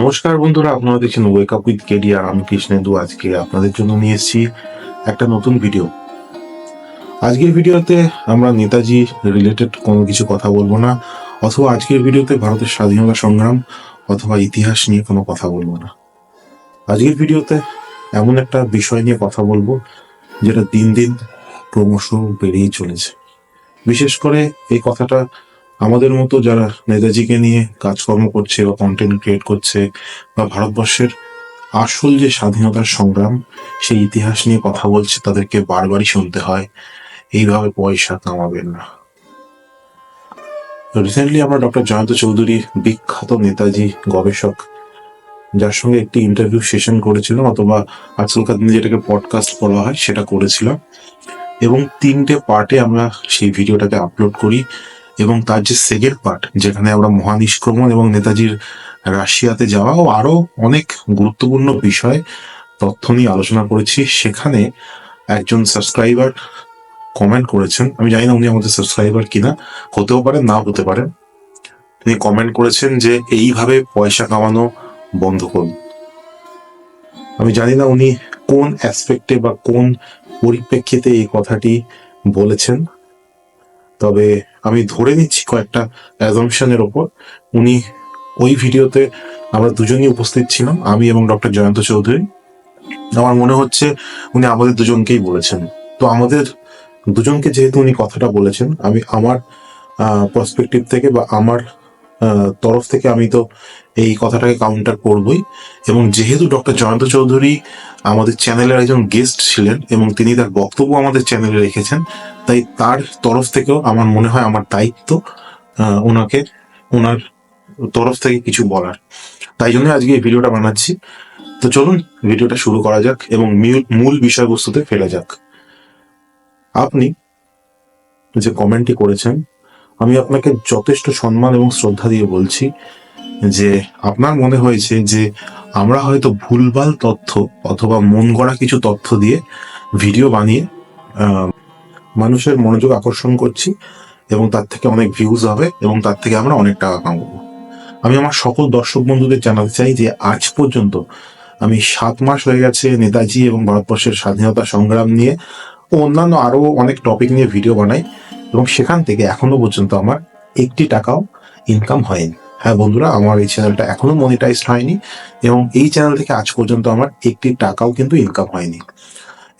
নমস্কার বন্ধুরা, আপনারা দেখছেন ওয়েক আপ উইথ কেডিয়ার আমি কৃষ্ণেন্দু। আজকে আপনাদের জন্য নিয়ে এসেছি একটা নতুন ভিডিও আজকের ভিডিওতে আমরা নেতাজি রিলেটেড কোনো কিছু কথা বলব না, অথবা আজকের ভিডিওতে ভারতের স্বাধীনতা সংগ্রাম অথবা ইতিহাস নিয়ে কোনো কথা বলব না। আজকের ভিডিওতে এমন একটা বিষয় নিয়ে কথা বলব, যেটা দিন দিন ক্রমশ বেড়েই চলেছে। বিশেষ করে এই কথাটা আমাদের মতো যারা নেতাজিকে নিয়ে কাজকর্ম করছে বা কন্টেন্ট ক্রিয়েট করছে বা ভারতবর্ষের আসল যে স্বাধীনতার সংগ্রাম, সেই ইতিহাস নিয়ে কথা বলছে, তাদেরকে বারবারই শুনতে হয়। এইভাবে পয়সা কামাবেন না। রিসেন্টলি আমরা ডক্টর জয়ন্ত চৌধুরী, বিখ্যাত নেতাজি গবেষক, যার সঙ্গে একটি ইন্টারভিউ সেশন করেছিলাম, অথবা আজকালকার দিনে যেটাকে পডকাস্ট বলা হয়, সেটা করেছিলাম। এবং তিনটে পার্টে আমরা সেই ভিডিওটাকে আপলোড করি। এবং তার যে সেকেন্ড পার্ট যেখানে আমরা মহানিষ্ক্রমণ এবং নেতাজির রাশিয়াতে যাওয়া ও আরও অনেক গুরুত্বপূর্ণ বিষয়, তথ্য নিয়ে আলোচনা করেছি, সেখানে একজন সাবস্ক্রাইবার কমেন্ট করেছেন। আমি জানি না উনি আমাদের সাবস্ক্রাইবার কিনা, হতেও পারেন নাও হতে পারেন তিনি কমেন্ট করেছেন যে এইভাবে পয়সা কামানো বন্ধ করুন। আমি জানি না উনি কোন অ্যাসপেক্টে বা কোন পরিপ্রেক্ষিতে এই কথাটি বলেছেন। তবে আমি ধরে নিচ্ছি কয়েকটা অ্যাজমশনের ওপর। উনি ওই ভিডিওতে আমরা দুজনই উপস্থিত ছিলাম, আমি এবং ডক্টর জয়ন্ত চৌধুরী। আমার মনে হচ্ছে উনি আমাদের দুজনকেই বলেছেন। তো আমাদের দুজনকে যেহেতু উনি কথাটা বলেছেন, আমি আমার পার্সপেক্টিভ থেকে বা আমার তরফ থেকে আমি তো এই কথাটাকে কাউন্টার করবই। এবং যেহেতু ডক্টর জয়ন্ত চৌধুরী আমাদের চ্যানেলের একজন গেস্ট ছিলেন এবং তিনি তার বক্তব্য আমাদের চ্যানেলে রেখেছেন তাই তার তরফ থেকেও আমার মনে হয় আমার দায়িত্ব ওনাকে, ওনার তরফ থেকে কিছু বলার। তাই জন্য আজকে এই ভিডিওটা বানাচ্ছি। তো চলুন ভিডিওটা শুরু করা যাক এবং মূল- বিষয়বস্তুতে ফেলা যাক। আপনি যে কমেন্টটি করেছেন, আমি আপনাকে যথেষ্ট সম্মান এবং শ্রদ্ধা দিয়ে বলছি যে আপনার মনে হয়েছে যে আমরা হয়তো ভুলভাল তথ্য অথবা মন গড়া কিছু তথ্য দিয়ে ভিডিও বানিয়ে মানুষের মনোযোগ আকর্ষণ করছি এবং তার থেকে অনেক ভিউজ হবে এবং তার থেকে আমরা অনেক টাকা কামাবো। আমি আমার সকল দর্শক বন্ধুদের জানাতে চাই যে আজ পর্যন্ত আমি সাত মাস হয়ে গেছে নেতাজি এবং ভারতবর্ষের স্বাধীনতা সংগ্রাম নিয়ে ও অন্যান্য আরও অনেক টপিক নিয়ে ভিডিও বানাই এবং সেখান থেকে এখনও পর্যন্ত আমার একটি টাকাও ইনকাম হয়নি। হ্যাঁ বন্ধুরা, আমার এই চ্যানেলটা এখনও মনিটাইজড হয়নি এবং এই চ্যানেল থেকে আজ পর্যন্ত আমার একটি টাকাও কিন্তু ইনকাম হয়নি।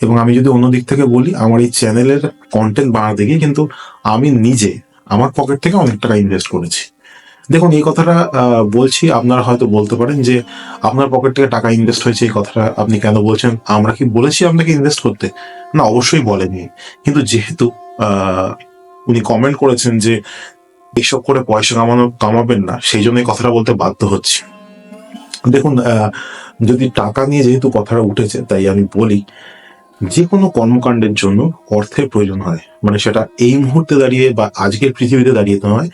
এবং আমি যদি অন্য দিক থেকে বলি, আমার এই চ্যানেলের কন্টেন্ট বানাতে গিয়ে কিন্তু আমি নিজে আমার পকেট থেকে অনেক টাকা ইনভেস্ট করেছি। দেখুন, এই কথাটা বলছি, আপনারা হয়তো বলতে পারেন যে আপনার পকেট থেকে টাকা ইনভেস্ট হয়েছে, এই কথাটা আপনি কেন বলছেন? আমরা কি বলেছি আপনাকে ইনভেস্ট করতে? না, অবশ্যই বলেনি। কিন্তু যেহেতু উনি কমেন্ট করেছেন যে এইসব করে পয়সা কামানো, কামাবেন না, সেই জন্য এই কথাটা বলতে বাধ্য হচ্ছি। দেখুন যদি টাকা নিয়ে যেহেতু কথাটা উঠেছে, তাই আমি বলি যে কোনো কর্মকাণ্ডের জন্য অর্থের প্রয়োজন হয়। মানে সেটা এই মুহূর্তে দাঁড়িয়ে বা আজকের পৃথিবীতে দাঁড়িয়ে নয়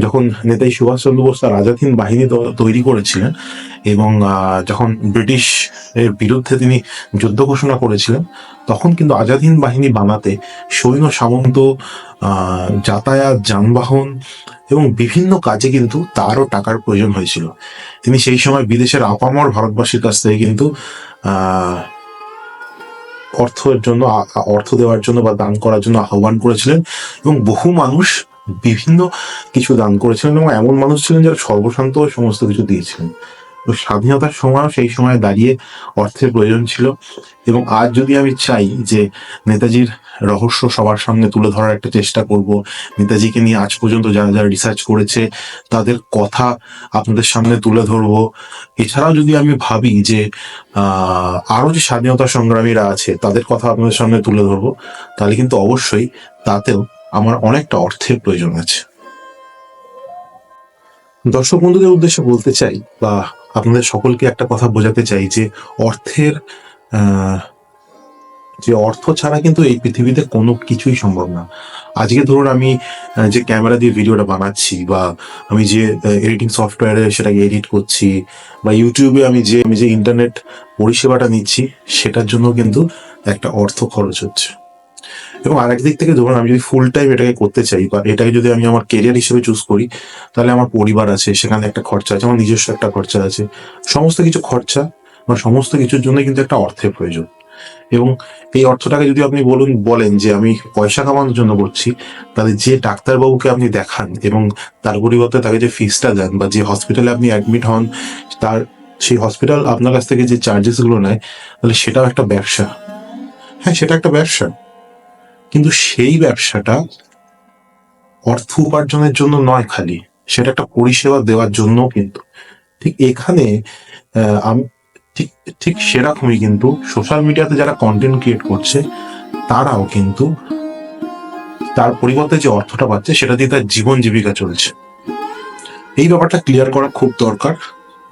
যখন নেতাজি সুভাষচন্দ্র বোস তার আজাদহীন বাহিনী তৈরি করেছিলেন এবং যখন ব্রিটিশ এর বিরুদ্ধে তিনি যুদ্ধ ঘোষণা করেছিলেন, তখন কিন্তু আজাদহীন বাহিনী বানাতে সৈন্য, সামন্ত যাতায়াত, যানবাহন এবং বিভিন্ন কাজে কিন্তু তারও টাকার প্রয়োজন হয়েছিল। তিনি সেই সময় বিদেশের আপামর ভারতবাসীর কাছ থেকে কিন্তু অর্থের জন্য অর্থ দেওয়ার জন্য বা দান করার জন্য আহ্বান করেছিলেন এবং বহু মানুষ বিভিন্ন কিছু দান করেছিলেন এবং এমন মানুষ ছিলেন যারা সর্বশান্ত সমস্ত কিছু দিয়েছিলেন। তো স্বাধীনতার সময়ও সেই সময় দাঁড়িয়ে অর্থের প্রয়োজন ছিল। এবং আজ যদি আমি চাই যে নেতাজির রহস্য সবার সামনে তুলে ধরার একটা চেষ্টা করব, নেতাজিকে নিয়ে আজ পর্যন্ত যারা যারা রিসার্চ করেছে, তাদের কথা আপনাদের সামনে তুলে ধরবো। এছাড়াও যদি আমি ভাবি যে, আহ, আরও যে স্বাধীনতা সংগ্রামীরা আছে, তাদের কথা আপনাদের সামনে তুলে ধরবো, তাহলে কিন্তু অবশ্যই তাতেও আমার অনেকটা অর্থের প্রয়োজন আছে। দর্শক বন্ধুদের উদ্দেশ্যে বলতে চাই, বা আপনাদের সকলকে একটা কথা বোঝাতে চাই যে অর্থের যে অর্থ ছাড়া কিন্তু এই পৃথিবীতে কোনো কিছুই সম্ভব না। আজকে ধরুন আমি যে ক্যামেরা দিয়ে ভিডিওটা বানাচ্ছি বা আমি যে এডিটিং সফটওয়্যারে সেটাকে এডিট করছি বা ইউটিউবে আমি যে আমি যে ইন্টারনেট পরিষেবাটা নিচ্ছি, সেটার জন্য কিন্তু একটা অর্থ খরচ হচ্ছে। এবং আরেক দিক থেকে ধরুন, আমি যদি ফুল টাইম এটাকে করতে চাই বা এটাকে যদি আমি আমার কেরিয়ার হিসেবে চুজ করি, তাহলে আমার পরিবার আছে, সেখানে একটা খরচা আছে, আমার নিজস্ব একটা খরচা আছে। সমস্ত কিছু খরচা বা সমস্ত কিছুর জন্য কিন্তু একটা অর্থের প্রয়োজন। এবং এই অর্থটাকে যদি আপনি বলুন, বলেন যে আমি পয়সা কামানোর জন্য করছি, তাহলে যে ডাক্তারবাবুকে আপনি দেখান এবং তার পরিবর্তে তাকে যে ফিসটা দেন বা যে হসপিটালে আপনি অ্যাডমিট হন, তার সেই হসপিটাল আপনার কাছ থেকে যে চার্জেসগুলো নেয়, তাহলে সেটাও একটা ব্যবসা। হ্যাঁ সেটা একটা ব্যবসা। কিন্তু সেই ব্যবসাটা অর্থ উপার্জনের জন্য নয় খালি, সেটা একটা পরিষেবা দেওয়ার জন্য কিন্তু। ঠিক এখানে আমি, ঠিক ঠিক সেরকমই কিন্তু সোশ্যাল মিডিয়াতে যারা কন্টেন্ট ক্রিয়েট করছে, তারাও কিন্তু তার পরিবর্তে যে অর্থটা পাচ্ছে, সেটা দিয়ে তার জীবন জীবিকা চলছে। এই ব্যাপারটা ক্লিয়ার করা খুব দরকার।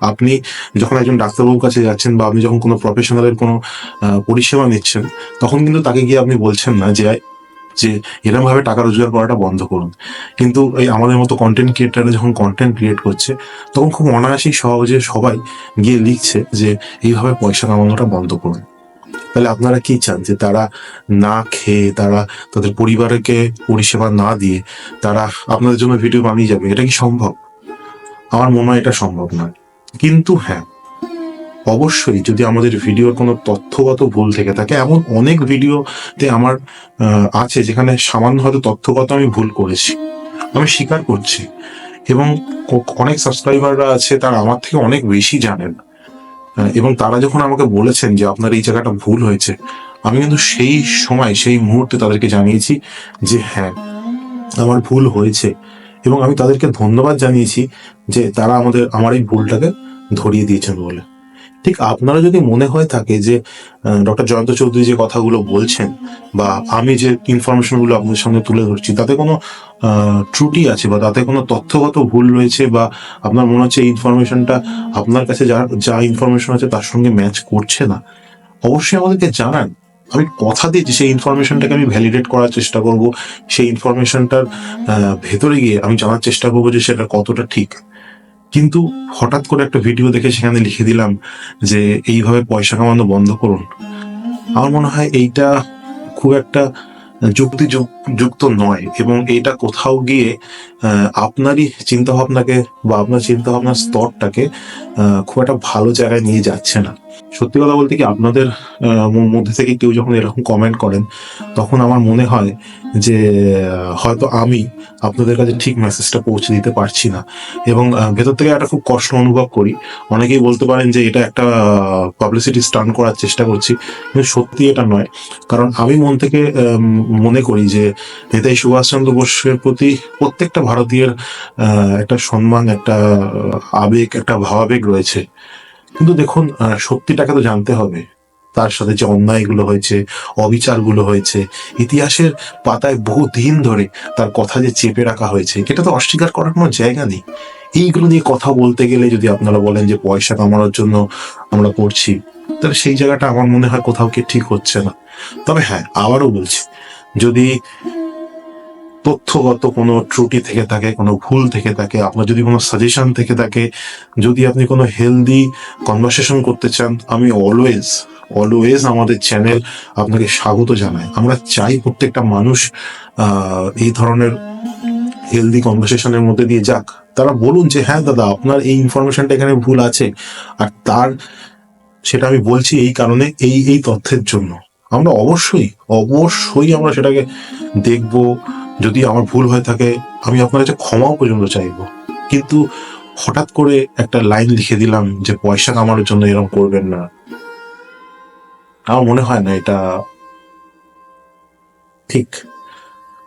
আপনি যখন একজন ডাক্তারবাবুর কাছে যাচ্ছেন বা আপনি যখন কোনো প্রফেশনালের কোনো পরিষেবা নিচ্ছেন, তখন কিন্তু তাকে গিয়ে আপনি বলছেন না যে যে এরকম ভাবে টাকা রোজগার করাটা বন্ধ করুন। কিন্তু এই আমাদের মতো কন্টেন্ট ক্রিয়েটাররা যখন কন্টেন্ট ক্রিয়েট করছে, তখন খুব অনায়াসেই সহজে সবাই গিয়ে লিখছে যে, এইভাবে পয়সা কামানোটা বন্ধ করুন। তাহলে আপনারা কি চান? যে তারা না খেয়ে, তারা তাদের পরিবারকে পরিষেবা না দিয়ে তারা আপনাদের জন্য ভিডিও বানিয়ে যাবে? এটা কি সম্ভব? আমার মনে হয় এটা সম্ভব নয়। কিন্তু হ্যাঁ অবশ্যই যদি আমাদের ভিডিওর কোনো তথ্যগত ভুল থেকে থাকে, এমন অনেক ভিডিওতে আমার আছে যেখানে সামান্য হয়তো তথ্যগত আমি ভুল করেছি, আমি স্বীকার করছি এবং অনেক সাবস্ক্রাইবাররা আছে তারা আমার থেকে অনেক বেশি জানেন এবং তারা যখন আমাকে বলেছেন যে আপনার এই জায়গাটা ভুল হয়েছে, আমি কিন্তু সেই সময়, সেই মুহূর্তে তাদেরকে জানিয়েছি যে হ্যাঁ আমার ভুল হয়েছে। এবং আমি তাদেরকে ধন্যবাদ জানিয়েছি যে তারা আমাদের, আমার এই ভুলটাকে ধরিয়ে দিয়েছেন বলে। ঠিক আপনারা যদি মনে হয়ে থাকে যে ডক্টর জয়ন্ত চৌধুরী যে কথাগুলো বলছেন বা আমি যে ইনফরমেশনগুলো আপনাদের সামনে তুলে ধরছি, তাতে কোনো ত্রুটি আছে বা তাতে কোনো তথ্যগত ভুল রয়েছে বা আপনার মনে হচ্ছে এই ইনফরমেশনটা আপনার কাছে যা যা ইনফরমেশন আছে তার সঙ্গে ম্যাচ করছে না? অবশ্যই আমাদেরকে জানান। আমি কথা দিয়েছি, সেই ইনফরমেশনটাকে আমি ভ্যালিডেট করার চেষ্টা করব। সেই ইনফরমেশনটার ভেতরে গিয়ে আমি জানার চেষ্টা করব যে সেটা কতটা ঠিক। কিন্তু হঠাৎ করে একটা ভিডিও দেখে সেখানে লিখে দিলাম যে, এইভাবে পয়সা কামানো বন্ধ করুন। আমার মনে হয় এইটা খুব একটা যুক্তি যুক্ত নয় এবং এটা কোথাও গিয়ে আপনারই চিন্তা ভাবনাকে বা আপনার চিন্তা ভাবনার স্তরটাকে খুব একটা ভালো জায়গায় নিয়ে যাচ্ছে না। সত্যি কথা বলতে কি আপনাদের মধ্যে থেকে কেউ যখন এরকম কমেন্ট করেন, তখন আমার মনে হয় যে হয়তো আমি আপনাদের কাছে ঠিক মেসেজটা পৌঁছে দিতে পারছি না। এবং ভেতর থেকে একটা খুব কষ্ট অনুভব করি। অনেকেই বলতে পারেন যে, এটা একটা পাবলিসিটি স্টান করার চেষ্টা করছি। কিন্তু সত্যি এটা নয়। কারণ আমি মন থেকে মনে করি যে, নেতাজি সুভাষচন্দ্র বোসের প্রতি প্রত্যেকটা ভারতীয়ের একটা সম্মান, একটা, আবেগ, একটা ভাবাবেগ রয়েছে। কিন্তু দেখুন সত্যিটাকে তো জানতে হবে। তার সাথে যে অন্যায়গুলো হয়েছে, অবিচারগুলো হয়েছে, ইতিহাসের পাতায় বহু দিন ধরে তার কথা যে চেপে রাখা হয়েছে, এটা তো অস্বীকার করার কোনো জায়গা নেই। এইগুলো নিয়ে কথা বলতে গেলে যদি আপনারা বলেন যে পয়সা কামানোর জন্য আমরা করছি, তাহলে সেই জায়গাটা আমার মনে হয় কোথাও কি ঠিক হচ্ছে না। তবে হ্যাঁ আবারও বলছি, যদি তথ্যগত কোনো ত্রুটি থেকে থাকে, কোনো ভুল থেকে থাকে, আপনার যদি কোনো সাজেশন থেকে থাকে, যদি আপনি কোনো হেলদি কনভারসেশন করতে চান, আমি অলওয়েজ অলওয়েজ আমাদের চ্যানেল আপনাকে স্বাগত জানাই। আমরা চাই প্রত্যেকটা মানুষ এই ধরনের হেলদি কনভারসেশনের মধ্যে দিয়ে যাক। তারা বলুন যে হ্যাঁ দাদা, আপনার এই ইনফরমেশনটা এখানে ভুল আছে। আর তার, সেটা আমি বলছি এই কারণে, এই এই তথ্যের জন্য। আমরা অবশ্যই অবশ্যই আমরা সেটাকে দেখব যদি আমার ভুল হয়ে থাকে, আমি আপনার কাছে ক্ষমাও পর্যন্ত চাইব। কিন্তু হঠাৎ করে একটা লাইন লিখে দিলাম যে, পয়সা কামানোর জন্য এরকম করবেন না। আমার মনে হয় না এটা ঠিক।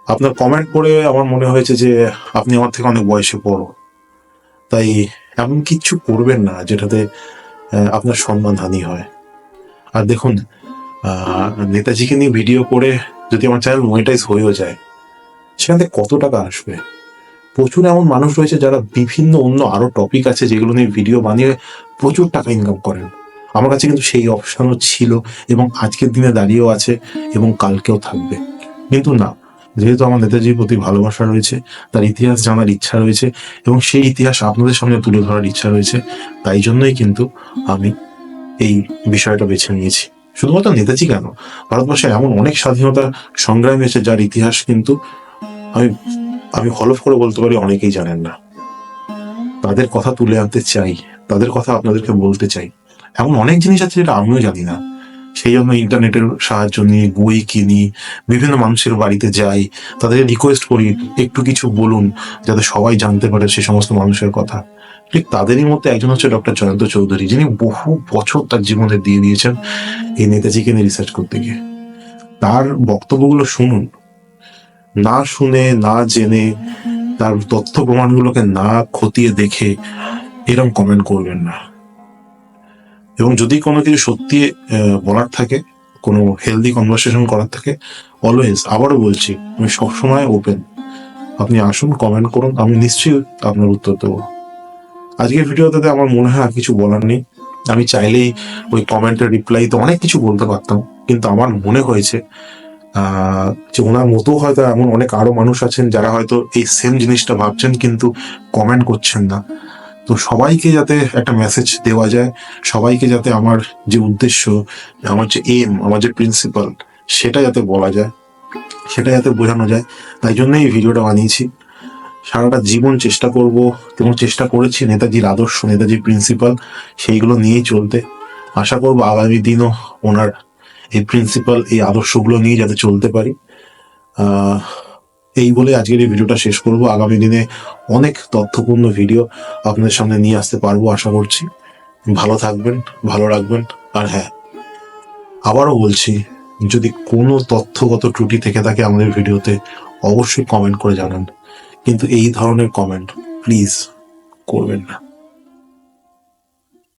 আপনার কমেন্ট পড়ে আমার মনে হয়েছে যে, আপনি আমার থেকে অনেক বয়সে বড়। তাই এমন কিচ্ছু করবেন না যেটাতে আপনার সম্মানহানি হয়। আর দেখুন নেতাজিকে নিয়ে ভিডিও করে যদি আমার চ্যানেল মনিটাইজ হয়েও যায় সেখান থেকে কত টাকা আসবে? প্রচুর এমন মানুষ রয়েছে যারা বিভিন্ন অন্য আরও টপিক আছে যেগুলো নিয়ে ভিডিও বানিয়ে প্রচুর টাকা ইনকাম করেন। আমার কাছে কিন্তু সেই অপশনও ছিল এবং আজকের দিনে দাঁড়িয়েও আছে এবং কালকেও থাকবে। কিন্তু না, যেহেতু আমার নেতাজির প্রতি ভালোবাসা রয়েছে, তার ইতিহাস জানার ইচ্ছা রয়েছে এবং সেই ইতিহাস আপনাদের সামনে তুলে ধরার ইচ্ছা রয়েছে, তাই জন্যই কিন্তু আমি এই বিষয়টা বেছে নিয়েছি। শুধুমাত্র নেতাজি কেন? ভারতবর্ষে এমন অনেক স্বাধীনতা সংগ্রামী আছে যার ইতিহাস কিন্তু আমি আমি হলফ করে বলতে পারি অনেকেই জানেন না। তাদের কথা তুলে আনতে চাই, তাদের কথা আপনাদেরকে বলতে চাই। এমন অনেক জিনিস আছে যেটা আমিও জানি না। সেই জন্য ইন্টারনেটের সাহায্য নিয়ে, বই কিনি, বিভিন্ন মানুষের বাড়িতে যাই তাদের রিকোয়েস্ট করি, একটু কিছু বলুন, যাতে সবাই জানতে পারে সে সমস্ত মানুষের কথা। ঠিক তাদেরই মধ্যে একজন হচ্ছে ডক্টর জয়ন্ত চৌধুরী, যিনি বহু বছর তার জীবনে দিয়ে দিয়েছেন এই নেতাজিকে নিয়ে রিসার্চ করতে গিয়ে। তার বক্তব্যগুলো শুনুন না শুনে, না জেনে, তার তথ্য প্রমাণগুলোকে না খতিয়ে দেখে এরকম কমেন্ট করবেন না। এবং যদি কোনো কিছু সত্যি বলার থাকে, কোনো হেলদি কনভারসেশন করার থাকে অলওয়েজ আবারও বলছি, আমি সবসময় ওপেন আপনি আসুন কমেন্ট করুন, আমি নিশ্চয়ই আপনার উত্তর দেবো। আজকের ভিডিওতে আমার মনে হয় আর কিছু বলার নেই। আমি চাইলেই ওই কমেন্টের রিপ্লাই তো অনেক কিছু বলতে পারতাম, কিন্তু আমার মনে হয়েছে যে ওনার মতো হয়তো এমন অনেক আরও মানুষ আছেন যারা হয়তো এই সেম জিনিসটা ভাবছেন কিন্তু কমেন্ট করছেন না। তো সবাইকে যাতে একটা মেসেজ দেওয়া যায়, সবাইকে যাতে আমার যে উদ্দেশ্য, আমার যে এম আমার যে প্রিন্সিপাল সেটা যাতে বলা যায়, সেটা যাতে বোঝানো যায়, তাই জন্যই এই ভিডিওটা বানিয়েছি। সারাটা জীবন চেষ্টা করব, এবং চেষ্টা করেছি নেতাজির আদর্শ, নেতাজির প্রিন্সিপাল সেইগুলো নিয়েই চলতে। আশা করব আগামী দিনও ওনার এই প্রিন্সিপাল এই আদর্শগুলো নিয়ে যাতে চলতে পারি। এই বলে আজকের এই ভিডিওটা শেষ করব। আগামী দিনে অনেক তথ্যপূর্ণ ভিডিও আপনাদের সামনে নিয়ে আসতে পারব, আশা করছি। ভালো থাকবেন, ভালো রাখবেন। আর হ্যাঁ আবারও বলছি, যদি কোনো তথ্যগত ত্রুটি থেকে থাকে আমাদের ভিডিওতে, অবশ্যই কমেন্ট করে জানান। কিন্তু এই ধরনের কমেন্ট প্লিজ করবেন না।